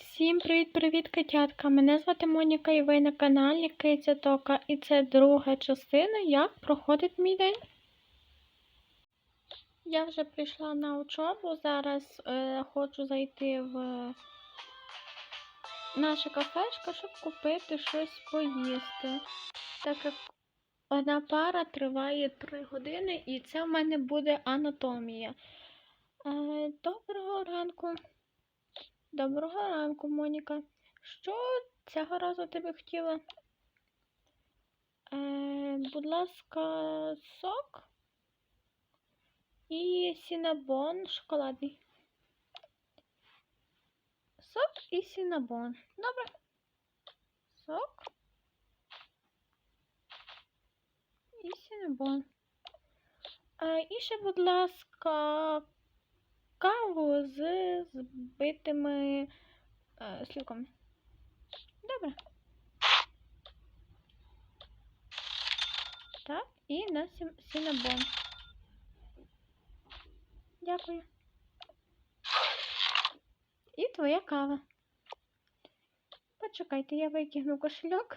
Всім привіт-привіт, котятка! Мене звати Моніка і ви на каналі Киця Тока. І це друга частина, як проходить мій день. Я вже прийшла на учобу. Зараз е, хочу зайти в наше кафешко, щоб купити щось поїсти. Так як одна пара триває 3 години, і це в мене буде анатомія. Е, доброго ранку. Доброго ранку, Моніка. Що цього разу ти би хотіла? Е, будь ласка, сок і сінабон шоколадний. Сок і сінабон. Добре. Сок і сінабон. Е, і ще, будь ласка, каву з збитими е, слівками. Добре. Так, і на сінабон. Дякую. І твоя кава. Почекайте, я викигну кошельок.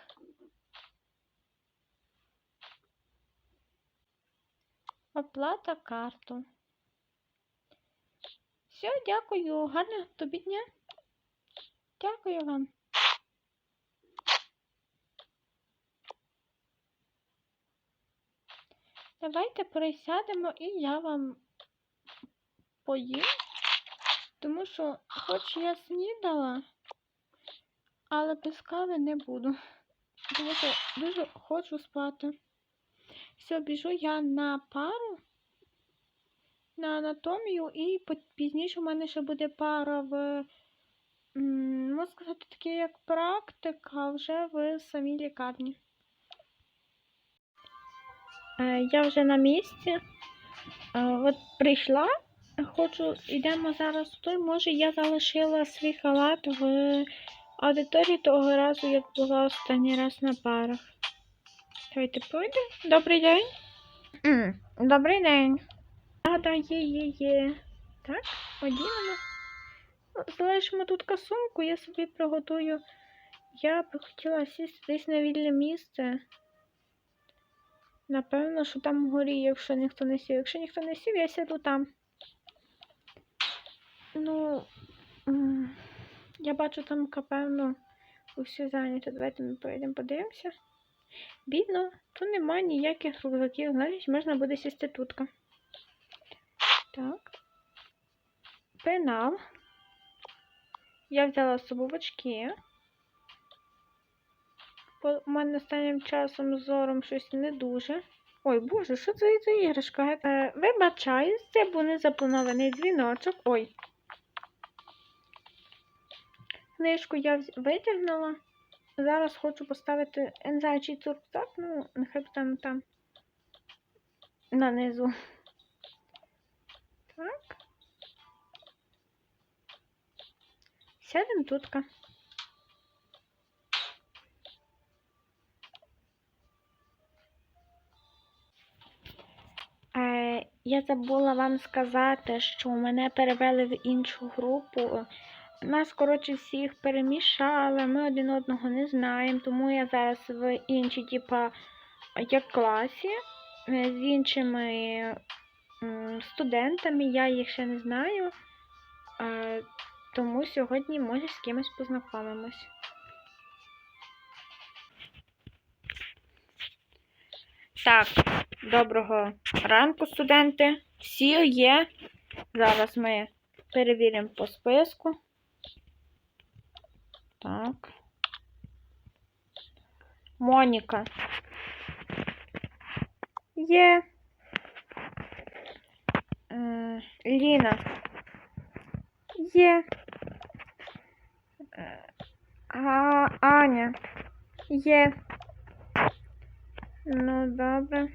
Оплата карту. Все, дякую. Гарного тобі дня. Дякую вам. Давайте присядемо і я вам поїм. Тому що, хоч я снідала, але без кави не буду. Тому що дуже хочу спати. Все, біжу я на пару на анатомію, і пізніше у мене ще буде пара в, можна сказати, таке як практика вже в самій лікарні. Е, Я вже на місці. Е, От прийшла, хочу, йдемо зараз тут. Може, я залишила свій халат в аудиторії того разу, як була останній раз на парах. Давайте пройдемо. Добрий день. Добрий день. А, да, є, є, є. Так, одінемо. Ну, Залишимо тут касумку, я собі приготую. Я би хотіла сісти десь на вільне місце. Напевно, що там вгорі, якщо ніхто не сів. Якщо ніхто не сів, я сяду там. Ну, я бачу там, певно, усі зайняті. Давайте ми поїдемо подивимося. Бідно, тут немає ніяких рюкзаків, значить можна буде сісти тутка. Так. Пенал. Я взяла з собою очки. В мене останнім часом зором щось не дуже. Ой, боже, що це за іграшка? Е, вибачаю, це був незапланований дзвіночок. Ой. Книжку я витягнула. Зараз хочу поставити я не знаю, чий це рюкзак, ну, нехай там там. Нанизу. Так. Сядемо тутка. Е, я забула вам сказати, що мене перевели в іншу групу. Нас, коротше, всіх перемішали, ми один одного не знаємо, тому я зараз в іншій, типа, як класі, е, з іншими студентами, я їх ще не знаю. Тому сьогодні, може, з кимось познайомимось. Так, доброго ранку, студенти. Всі є. Зараз ми перевіримо по списку. Так. Моніка. Є. Е, Ліна. Є. А, Аня. Є. Ну, добре.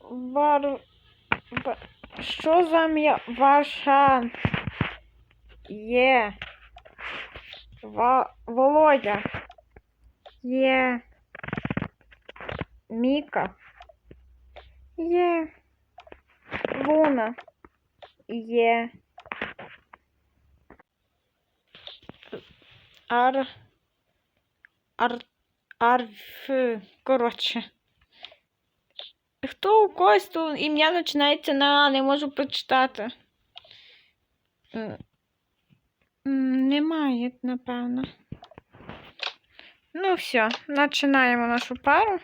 Вар... Ва- Що за м'я... Варшан? Є. Ва... Володя. Є. Міка. Є. Луна. Є. Ар. Ар. Арф. Коротше. Хто у когось тут ім'я починається на не можу прочитати. М, Немає, напевно. Ну, все, починаємо нашу пару.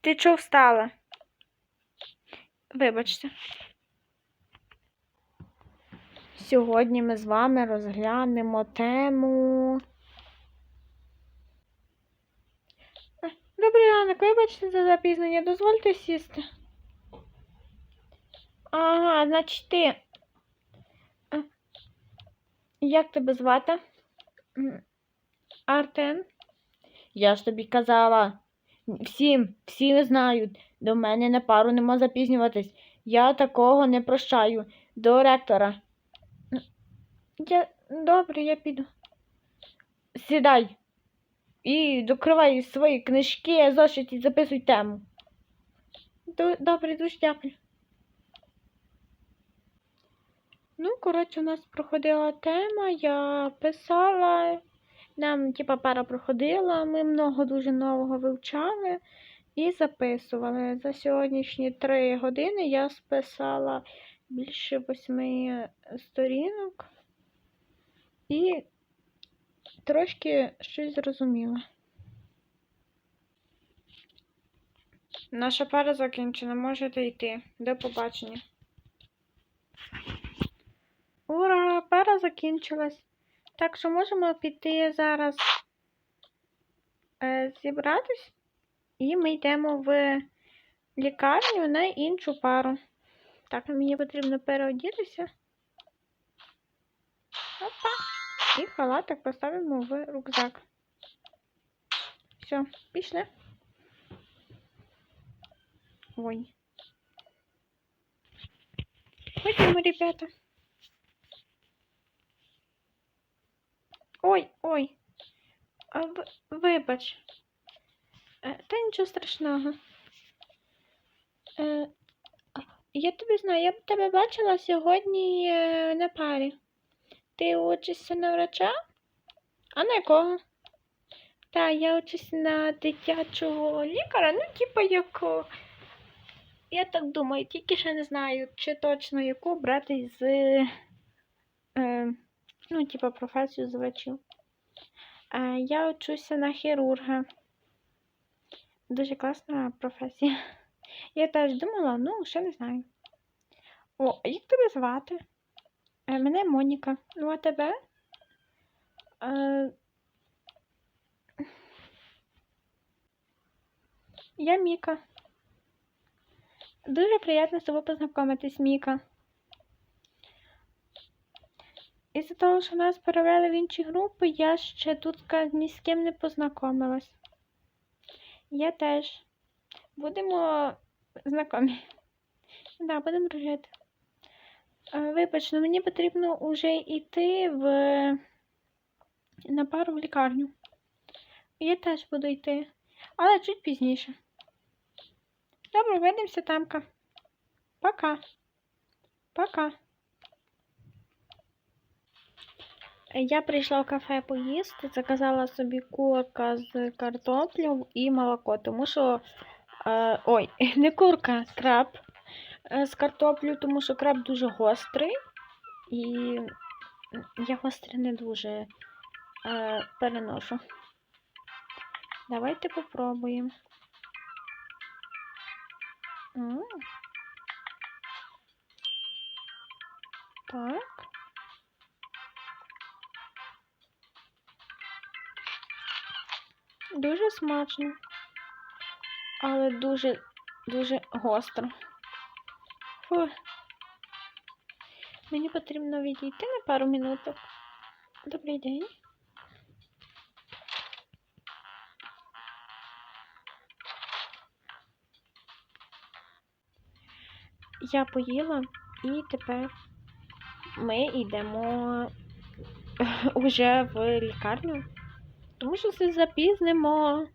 Ти чого встала? Вибачте. Сьогодні ми з вами розглянемо тему. Добрий ранок, вибачте за запізнення, дозвольте сісти. Ага, значить ти. Як тебе звати? М, Артем? Я ж тобі казала. Всім, всі знають. До мене на пару нема запізнюватись. Я такого не прощаю. До ректора. Я... Добре, я піду. Сідай. І докривай свої книжки, зошит і записуй тему. Добре, дуже дякую. Ну, коротше, у нас проходила тема, я писала, нам, типа, пара проходила, ми много дуже нового вивчали і записували. За сьогоднішні три години я списала більше восьми сторінок і трошки щось зрозуміла. Наша пара закінчена, можете йти. До побачення. Ура! Пара закінчилась. Так що можемо піти зараз е, зібратись, і ми йдемо в лікарню на іншу пару. Так, мені потрібно переодітися. Опа. І халатик поставимо в рюкзак. Все, пішли. Ой. Ходімо, ребята. Ой, ой. А, вибач. Е, Та нічого страшного. Е, Я тобі знаю, я б тебе бачила сьогодні е, на парі. Ти учишся на врача? А на якого? Та, я учусь на дитячого лікаря, ну, типа як. Я так думаю, тільки ще не знаю, чи точно яку брати з. Е, ну, типа професію з врачів. Е, я учуся на хірурга. Дуже класна професія. Я теж думала, ну, ще не знаю. О, а як тебе звати? Е, мене Моніка. Ну, а тебе? Е, я Міка. Дуже приємно з тобою познайомитись, Міка. Із-за того, що нас перевели в інші групи, я ще тут ні з ким не познайомилась. Я теж. Будемо знайомі. Да, будемо дружити. Е, Вибач, ну мені потрібно вже йти в... на пару в лікарню. Я теж буду йти, але чуть пізніше. Добре, увидимося тамка. Пока. Пока. Я прийшла в кафе поїсти, заказала собі курка з картоплею і молоко, тому що. Е, ой, не курка, краб з картоплею, тому що краб дуже гострий. І я гострий не дуже е, переношу. Давайте попробуємо. М. Так. Дуже смачно, але дуже, дуже гостро. Фу. Мені потрібно відійти на пару минуток. Добрий день. Я поїла і тепер ми йдемо уже в лікарню. Тому що все запізнимо.